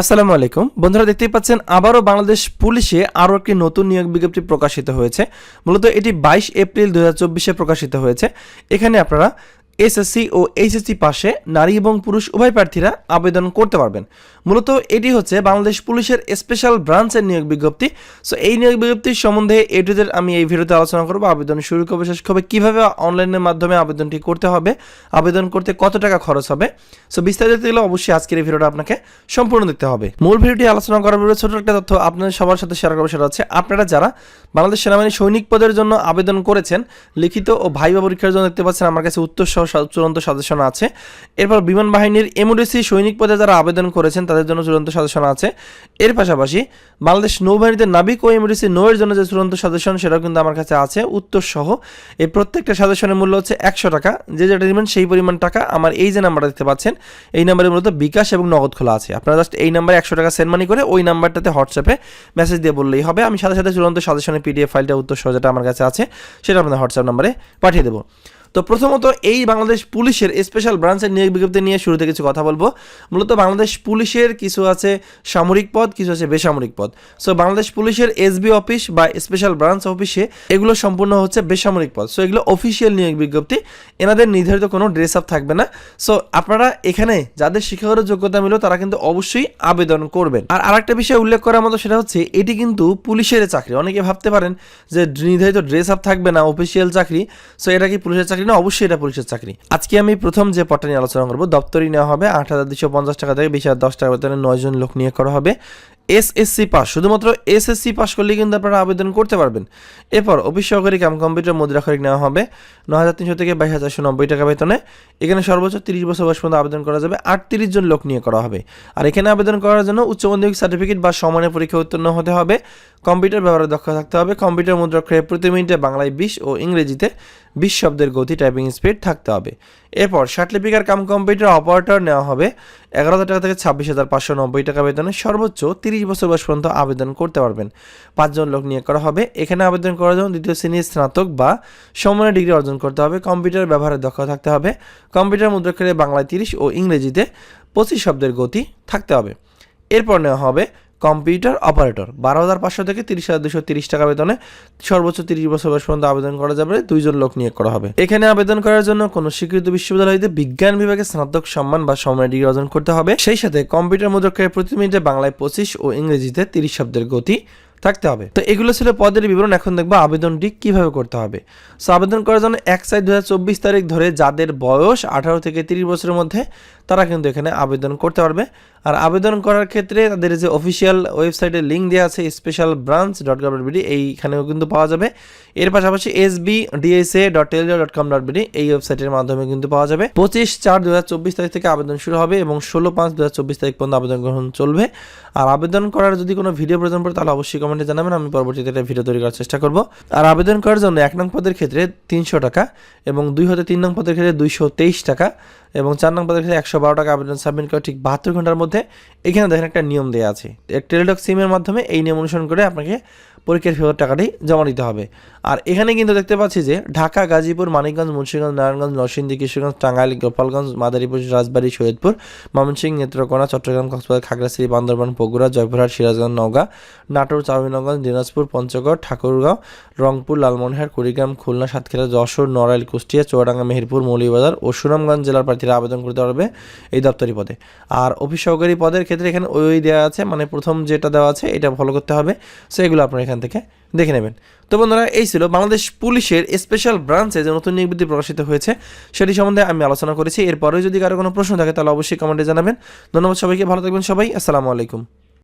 আসসালামু আলাইকুম। বন্ধুরা, দেখতেই পাচ্ছেন আবারও বাংলাদেশ পুলিশে আরও একটি নতুন নিয়োগ বিজ্ঞপ্তি প্রকাশিত হয়েছে। মূলত এটি বাইশ এপ্রিল দু হাজার প্রকাশিত হয়েছে। এখানে আপনারা এসএসসি ও এইচএসসি পাশে নারী এবং পুরুষ উভয় প্রার্থীরা আবেদন করতে পারবেন। মূলত এটি হচ্ছে বাংলাদেশ পুলিশের স্পেশাল ব্রাঞ্চের নিয়োগ বিজ্ঞপ্তি। সো এই নিয়োগ বিজ্ঞপ্তির সম্বন্ধে এ টু জেড আমি এই ভিডিওতে আলোচনা করব, আবেদন শুরু করবে, শেষ করবে, কীভাবে অনলাইনের মাধ্যমে আবেদনটি করতে হবে, আবেদন করতে কত টাকা খরচ হবে। সো বিস্তারিত গেলে অবশ্যই আজকের এই ভিডিওটা আপনাকে সম্পূর্ণ দেখতে হবে। মূল ভিডিওটি আলোচনা করার পরে ছোট একটা তথ্য আপনাদের সবার সাথে শেয়ার করব, সেটা হচ্ছে আপনারা যারা বাংলাদেশ সেনাবাহিনী সৈনিক পদের জন্য আবেদন করেছেন, লিখিত ও ভাইবা পরীক্ষার জন্য দেখতে পাচ্ছেন, আমার কাছে উত্তর সহ চূড়ান্ত সাজেশন আছে। এরপর বিমান বাহিনীর এমওডিসি সৈনিক পদে যারা আবেদন করেছেন, তাদের জন্য চূড়ান্ত সাজেশন আছে। এর পাশাপাশি বাংলাদেশ নৌবাহিনীতে নাবিক ও এমওডিসি নৌয়ের জন্য যে চূড়ান্ত সাজেশন, সেটাও কিন্তু আমার কাছে আছে। উত্তর সহ এই প্রত্যেকটা সাজেশনের মূল্য হচ্ছে একশো টাকা। যে যেটা নেবেন সেই পরিমাণ টাকা আমার এই যে নাম্বারটা দেখতে পাচ্ছেন, এই নাম্বারে মূলত বিকাশ এবং নগদ খোলা আছে। আপনারা জাস্ট এই নাম্বারে একশো টাকা সেন্ড মানি করে ওই নাম্বারটাতে হোয়াটসঅ্যাপে মেসেজ দিয়ে বললেই হবে। আমি সাথে সাথে চূড়ান্ত সাজেশনের পিডিএফ ফাইলটা উত্তর সহ যেটা আমার কাছে আছে, সেটা আপনাদের হোয়াটসঅ্যাপ নাম্বারে পাঠিয়ে দেবো। তো প্রথমত এই বাংলাদেশ পুলিশের স্পেশাল ব্রাঞ্চের নিয়োগ বিজ্ঞপ্তি নিয়ে শুরুতে কিছু কথা বলব। মূলত বাংলাদেশ পুলিশের কিছু আছে সামরিক পদ, কিছু আছে বেসামরিক পদ। সো বাংলাদেশ পুলিশের এসবি অফিস বা স্পেশাল ব্রাঞ্চ অফিসে এগুলো সম্পূর্ণ হচ্ছে বেসামরিক পদ। সো এগুলো অফিসিয়াল নিয়োগ বিজ্ঞপ্তি। এনাদের নির্ধারিত কোনো ড্রেস আপ থাকবে না। সো আপনারা এখানে যাদের শিক্ষাগত যোগ্যতা মিলো তারা কিন্তু অবশ্যই আবেদন করবেন। আর আরেকটা বিষয় উল্লেখ করার মতো সেটা হচ্ছে, এটি কিন্তু পুলিশের চাকরি। অনেকে ভাবতে পারেন যে নির্ধারিত ড্রেস আপ থাকবে না অফিসিয়াল চাকরি। সো এটা কি পুলিশের চাকরি? না, অবশ্যই এটা পুলিশের চাকরি। আজকে আমি প্রথম যে পদটা নিয়ে আলোচনা করব দপ্তরি নেওয়া হবে আট হাজার দুশো পঞ্চাশ টাকা থেকে বিশ হাজার দশ টাকা বেতনে নয় জন লোক নিয়ে করা হবে। এসএসসি পাস, শুধুমাত্র এসএসসি পাস করলেই কিন্তু আপনারা আবেদন করতে পারবেন। এরপর অফিস সহকারী কাম কম্পিউটার মুদ্রাক্ষরিক নেওয়া হবে ন হাজার তিনশো থেকে বাইশ হাজার নব্বই টাকা বেতনে। এখানে সর্বোচ্চ তিরিশ বছর বয়স পর্যন্ত আবেদন করা যাবে, আটত্রিশ জন লোক নিয়ে করা হবে। আর এখানে আবেদন করার জন্য উচ্চ মাধ্যমিক সার্টিফিকেট বা সমানের পরীক্ষা উত্তীর্ণ হতে হবে। কম্পিউটার ব্যবহারে দক্ষ থাকতে হবে। কম্পিউটার মুদ্রাক্ষরে প্রতি মিনিটে বাংলায় বিশ ও ইংরেজিতে বিশ শব্দের গতি টাইপিং স্পিড থাকতে হবে। এরপর সার্টিফিকার কাম কম্পিউটার অপারেটর নেওয়া হবে। এগারো হাজার টাকা থেকে ছাব্বিশ হাজার পাঁচশো নব্বই টাকা বেতনে সর্বোচ্চ তিরিশ বছর বয়স পর্যন্ত আবেদন করতে পারবেন। পাঁচজন লোক নিয়োগ করা হবে। এখানে আবেদন করার জন্য দ্বিতীয় শ্রেণির স্নাতক বা সমানের ডিগ্রি অর্জন করতে হবে। কম্পিউটার ব্যবহারে দক্ষ থাকতে হবে। কম্পিউটার মুদ্রাক্ষরে বাংলায় তিরিশ ও ইংরেজিতে পঁচিশ শব্দের গতি থাকতে হবে। এরপর নেওয়া হবে কম্পিউটার অপারেটর। বারো হাজার পাঁচশো থেকে তিরিশ হাজার দুশো তিরিশ টাকা বেতনে সর্বোচ্চ তিরিশ বছর বয়স পর্যন্ত আবেদন করা যাবে। দুইজন লোক নিয়োগ করা হবে। এখানে আবেদন করার জন্য কোনো স্বীকৃত বিশ্ববিদ্যালয়তে বিজ্ঞান বিভাগে স্নাতক সম্মান বা সময় ডিগ্রি অর্জন করতে হবে। সেই সাথে কম্পিউটার মুদ্রকের প্রতি মিনিটে বাংলায় পঁচিশ ও ইংরেজিতে তিরিশ শব্দের গতি থাকতে হবে। তো এগুলো ছিল পদের বিবরণ। এখন দেখব আবেদনটি কীভাবে করতে হবে। সো আবেদন করার জন্য এক সাইড দু তারিখ ধরে যাদের বয়স আঠারো থেকে তিরিশ বছরের মধ্যে, তারা কিন্তু এখানে আবেদন করতে পারবে। আর আবেদন করার ক্ষেত্রে তাদের যে অফিসিয়াল ওয়েবসাইটে লিঙ্ক দেওয়া আছে special branch dot gov dot BD এইখানেও কিন্তু পাওয়া যাবে। এর পাশাপাশি এস বি ডিএসএ ডট টেলিও ডট কম ডট বিডি এই ওয়েবসাইটের মাধ্যমে কিন্তু পাওয়া যাবে। পঁচিশ চার দু হাজার চব্বিশ তারিখ থেকে আবেদন শুরু হবে এবং ষোলো পাঁচ দু হাজার চব্বিশ তারিখ পর্যন্ত আবেদন গ্রহণ চলবে। আর আবেদন করার যদি কোনো ভিডিও প্রয়োজন পড়ে তাহলে অবশ্যই কমেন্টে জানাবেন, আমি পরবর্তীতে একটা ভিডিও তৈরি করার চেষ্টা করব। আর আবেদন করার জন্য এক নং পদের ক্ষেত্রে তিনশো টাকা এবং দুই হতে তিন নং পদের ক্ষেত্রে দুইশো তেইশ টাকা। এবং চার নং পদের ক্ষেত্রে একশো বারো টাকা আবেদন সাবমিট করে ঠিক বাহাত্তর ঘণ্টার মধ্যে এখানে দেখেন একটা নিয়ম দেওয়া আছে। টেলিডক সিমের মাধ্যমে এই নিয়ম অনুসরণ করে আপনাকে পরীক্ষার ফেরত টাকাটি জমা দিতে হবে। আর এখানে কিন্তু দেখতে পাচ্ছি যে ঢাকা, গাজীপুর, মানিকগঞ্জ, মুন্সিগঞ্জ, নারায়ণগঞ্জ, নরসিংদী, কিশোরগঞ্জ, টাঙ্গাইল, গোপালগঞ্জ, মাদারীপুর, রাজবাড়ী, সৈয়দপুর, ময়মনসিংহ, নেত্রকোনা, চট্টগ্রাম, কক্সবাজার, খাগড়াছড়ি, বান্দরবান, বগুড়া, জয়পুরহাট, সিরাজগঞ্জ, নওগাঁ, নাটোর, চাউমিনগঞ্জ, দিনাজপুর, পঞ্চগড়, ঠাকুরগাঁও, রংপুর, লালমনিরহাট, কুড়িগ্রাম, খুলনা, সাতক্ষীরা, যশোর, নড়াইল, কুষ্টিয়া, চুয়াডাঙ্গা, মেহেরপুর মৌলিবাজার ও সুনামগঞ্জ জেলার প্রার্থীরা আবেদন করতে পারবে এই দপ্তরি পদে। আর অফিস সহকারী পদের ক্ষেত্রে এখানে ওই দেওয়া আছে মানে প্রথম যেটা দেওয়া আছে, এটা ফলো করতে হবে। সো এগুলো আপনারা এখান থেকে দেখে নেবেন। তো বন্ধুরা, এই ছিল বাংলাদেশ পুলিশের স্পেশাল ব্রাঞ্চে যে নতুন নিয়োগ প্রকাশিত হয়েছে, সেটি সম্বন্ধে আমি আলোচনা করেছি। এরপরেও যদি কারও কোনো প্রশ্ন থাকে, তাহলে অবশ্যই কমেন্টে জানাবেন। ধন্যবাদ সবাইকে, ভালো থাকবেন সবাই। আসসালামু আলাইকুম।